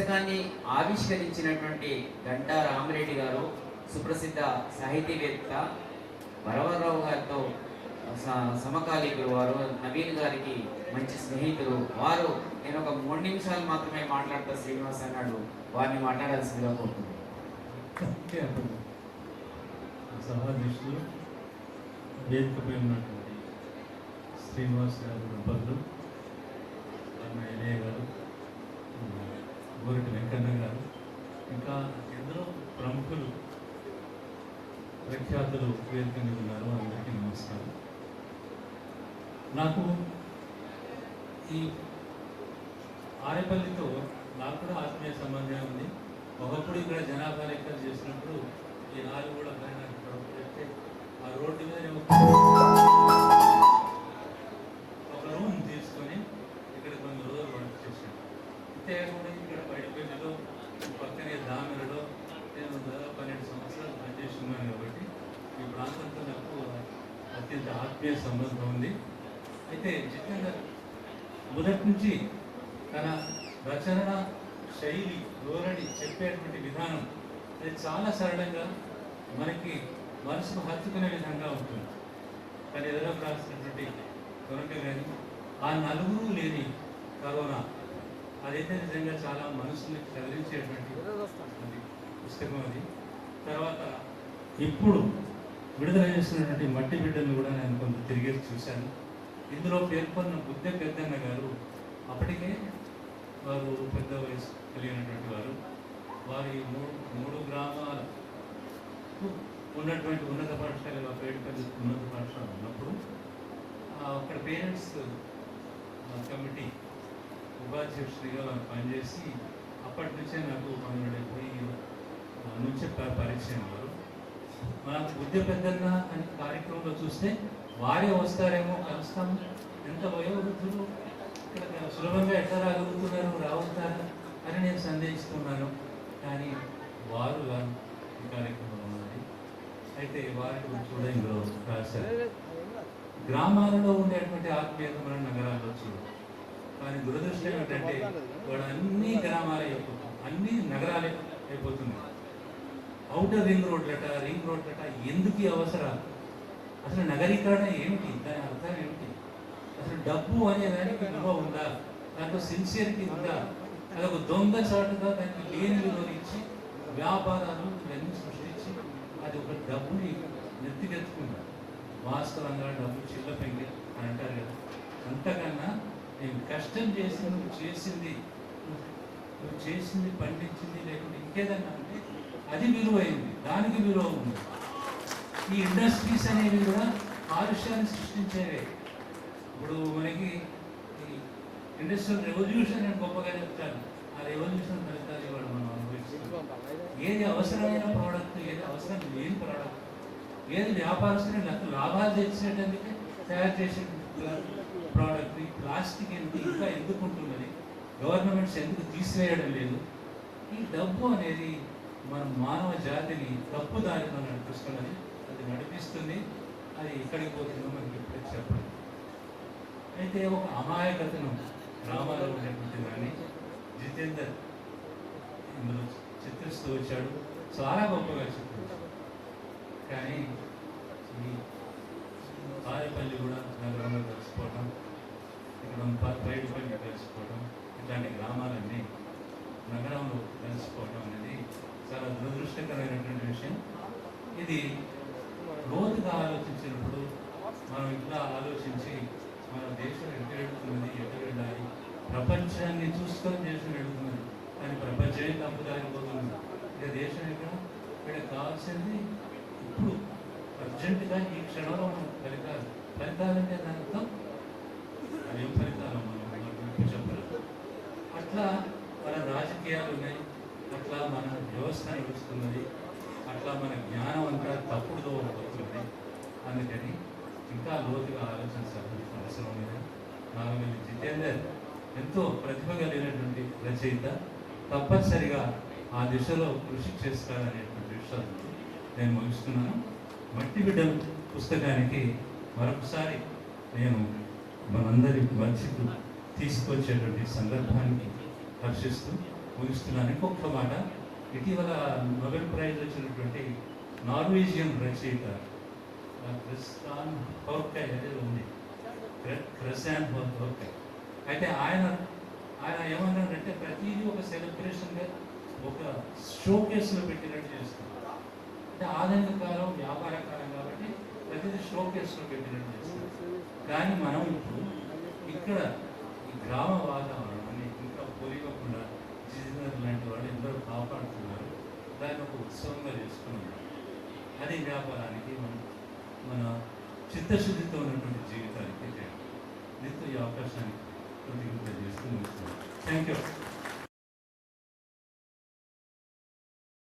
పుస్తకాన్ని ఆవిష్కరించినటువంటి గంటా రామరెడ్డి గారు సుప్రసిద్ధ సాహితీవేత్త వరవరరావు గారితో సమకాలీకులు వారు నవీన్ గారికి మంచి స్నేహితులు. వారు నేను ఒక మూడు నిమిషాలు మాత్రమే మాట్లాడతా శ్రీనివాస్ అన్నాడు. వారిని మాట్లాడాల్సిందిగా కోరుతున్నాను సభాధ్యక్షులు వేదికపై ఉన్నటువంటి శ్రీనివాస్ గారు దంపతులు గారు గోరటి వెంకన్న గారు ఇంకా ఎందరో ప్రముఖులు ప్రఖ్యాతులు పేర్కొని ఉన్నారు. అందరికీ నమస్కారం. నాకు ఈ ఆరేపల్లితో నాకు కూడా ఆత్మీయ సంబంధం ఉంది. ఒకప్పుడు ఇక్కడ జనాభా లెక్కలు చేసినప్పుడు ఈ నాలుగు కూడా పైన చెప్తే ఆ రోడ్డు మీద నేను ఒక రూమ్ తీసుకొని ఇక్కడ కొన్ని రోజులు వర్క్ చేశాను అంతే కూడా ఇక్కడ బయటపల్లిలో పక్కనే దామిరలో నేను దాదాపు పన్నెండు సంవత్సరాలు పనిచేసి ఉన్నాను కాబట్టి ఈ ప్రాంతంతో నాకు అత్యంత ఆత్మీయ సంబంధం ఉంది. అయితే జితేందర్ మొదటి నుంచి తన రచన శైలి ధోరణి చెప్పేటువంటి విధానం అది చాలా సరళంగా మనకి మనసుకు హత్తుకునే విధంగా ఉంటుంది. కానీ ఎదురకు రాసినటువంటి కొనక కానీ ఆ నలుగురు లేని కరోనా అదైతే నిజంగా చాలా మనసుని కదిలించేటువంటి పుస్తకం అది. తర్వాత ఇప్పుడు విడుదల చేసినటువంటి మట్టి బిడ్డలను కూడా నేను కొంత తిరిగేసి చూశాను. ఇందులో పేర్కొన్న బుద్ధ పెద్దన్న గారు అప్పటికే వారు పెద్ద వయసు కలిగినటువంటి వారు. వారి మూడు మూడు గ్రామాలకు ఉన్నటువంటి ఉన్నత పాఠశాల పేరుపల్లి ఉన్నత పాఠశాల ఉన్నప్పుడు అక్కడ పేరెంట్స్ కమిటీ ఉపాధ్యక్షుడిగా వారు పనిచేసి అప్పటి నుంచే నాకు పంతొమ్మిది నుంచి పరిచయం వారు. మనం బుద్ధి పెద్దన్న అనే కార్యక్రమంలో చూస్తే వారే వస్తారేమో కలుస్తాము ఎంత వయోవృద్ధులు? ఇక్కడ సులభంగా ఎట్లా రాగలుగుతున్నారు? రావుతారు అని నేను సందేహిస్తున్నాను. కానీ వారు ఈ కార్యక్రమంలో ఉన్నది. అయితే వారికి గురించి ఇందులో రాశారు. గ్రామాలలో ఉండేటువంటి ఆత్మీయత మన నగరాల్లో చూడు కానీ దురదృష్టం ఏంటంటే వాడు అన్ని గ్రామాలే అయిపోతుంది. అన్ని నగరాలే అయిపోతున్నాయి. అవుటర్ రింగ్ రోడ్లట రింగ్ రోడ్లట ఎందుకు అవసరాలు? అసలు నగరీకరణ ఏమిటి? దాని అర్థం ఏమిటి? అసలు డబ్బు అనే దానికి విలువ ఉందా? దాంట్లో సిన్సియరిటీ ఉందా? అదొక దొంగ చాటుగా దానికి లేని విలువనిచ్చి వ్యాపారాలు ఇవన్నీ సృష్టించి అది ఒక డబ్బుని నెత్తికెత్తుకుందా. వాస్తవంగా డబ్బు చిల్ల పెంగి అని అంటారు కదా. అంతకన్నా నేను కష్టం చేసి నువ్వు చేసింది నువ్వు చేసింది పండించింది లేకుంటే ఇంకేదన్నా అంటే అది విలువైంది. దానికి విలువ ఉంది. ఈ ఇండస్ట్రీస్ అనేవి కూడా కాలుష్యాన్ని సృష్టించేవే. ఇప్పుడు మనకి ఈ ఇండస్ట్రియల్ రెవల్యూషన్ అని గొప్పగా చెప్తాను ఆ రెవల్యూషన్ ఫలితాలు ఇవ్వడం మనం అనుభవిస్తున్నాం. ఏది అవసరమైన ప్రోడక్ట్ ఏది అవసరం లేని ప్రోడక్ట్ ఏది వ్యాపారస్తుని నాకు లాభాలు తెచ్చేటందుకే తయారు చేసే ప్రోడక్ట్ ప్లాస్టిక్ ఎందుకు ఇంకా ఎందుకు ఉంటున్నది గవర్నమెంట్స్ ఎందుకు తీసివేయడం లేదు. ఈ డబ్బు అనేది మన మానవ జాతిని తప్పు దారిలో నడిపిస్తున్నది అది నడిపిస్తుంది అది ఎక్కడికి పోతుందో మనకి ఇప్పుడు చెప్పండి అయితే ఒక అమాయకతను గ్రామాల్లో ఉండేటువంటి దాన్ని జితేందర్ ఇందులో చిత్రిస్తూ వచ్చాడు. చాలా గొప్పగా చిత్రించాడు కానీ ఈ కూడా నగరంలో కలిసిపోవడం ఇక్కడ పైడిపల్లి కలిసిపోవడం ఇట్లాంటి గ్రామాలు నగరంలో కలిసిపోవటం అనేది చాలా దురదృష్టకరమైనటువంటి విషయం. ఇది లోతుగా ఆలోచించినప్పుడు మనం ఇట్లా ఆలోచించి మన దేశం ఎటు వెళ్తున్నది ఎటు వెళ్ళాలి? ప్రపంచాన్ని చూసుకొని దేశం వెళుతున్నది. కానీ ప్రపంచమే తప్పుదారిపోతుంది ఇక దేశం ఎక్కడ? ఇక్కడ కావాల్సింది ఇప్పుడు అర్జెంటుగా ఈ క్షణంలో మనం ఫలితాలు ఫలితాలంటే దాని అర్థం? అవి ఫలితాలు? మనం చెప్పలేదు అట్లా మన రాజకీయాలు ఉన్నాయి. మన నడుస్తున్నది అట్లా మన జ్ఞానం అంతా తప్పుడుతో పోతున్నది అందుకని ఇంకా లోతుగా ఆలోచించాల్సిన అవసరం మీద నాగమల్లి జితేందర్ ఎంతో ప్రతిభ కలిగినటువంటి రచయిత. తప్పనిసరిగా ఆ దిశలో కృషి చేస్తారనేటువంటి విషయాలు నేను ముగిస్తున్నాను. మట్టి బిడ్డలు పుస్తకానికి మరొకసారి నేను మనందరి మధ్యకు తీసుకొచ్చేటువంటి సందర్భానికి హర్షిస్తూ ముగిస్తున్నాను. ఇంకొక మాట ఇటీవల నోబెల్ ప్రైజ్ వచ్చినటువంటి నార్వేజియన్ రచయిత క్రిస్టాన్ హోర్కై అనేది ఉంది. క్రిస్టాన్ హోర్కై. అయితే ఆయన ఆయన ఏమన్నాడంటే ప్రతిదీ ఒక సెలబ్రేషన్గా ఒక షో కేసులో పెట్టినట్టు చేస్తారు అంటే ఆధునిక కాలం వ్యాపార కాలం కాబట్టి ప్రతిదీ షో కేసులో పెట్టినట్టు చేస్తారు కానీ మనం ఇప్పుడు ఇక్కడ ఈ గ్రామ వాతావరణాన్ని ఇంకా పోలివ్వకుండా జిజినర్ లాంటి వాళ్ళు ఎందరో కాపాడుతున్నారు. దాన్ని ఒక ఉత్సవంగా చేసుకున్నారు అది వ్యాపారానికి మన మన చిత్తశుద్ధితో ఉన్నటువంటి జీవితానికి తేడా. దీంతో ఈ అవకాశాన్ని కృతజ్ఞత చేస్తూ థ్యాంక్ యూ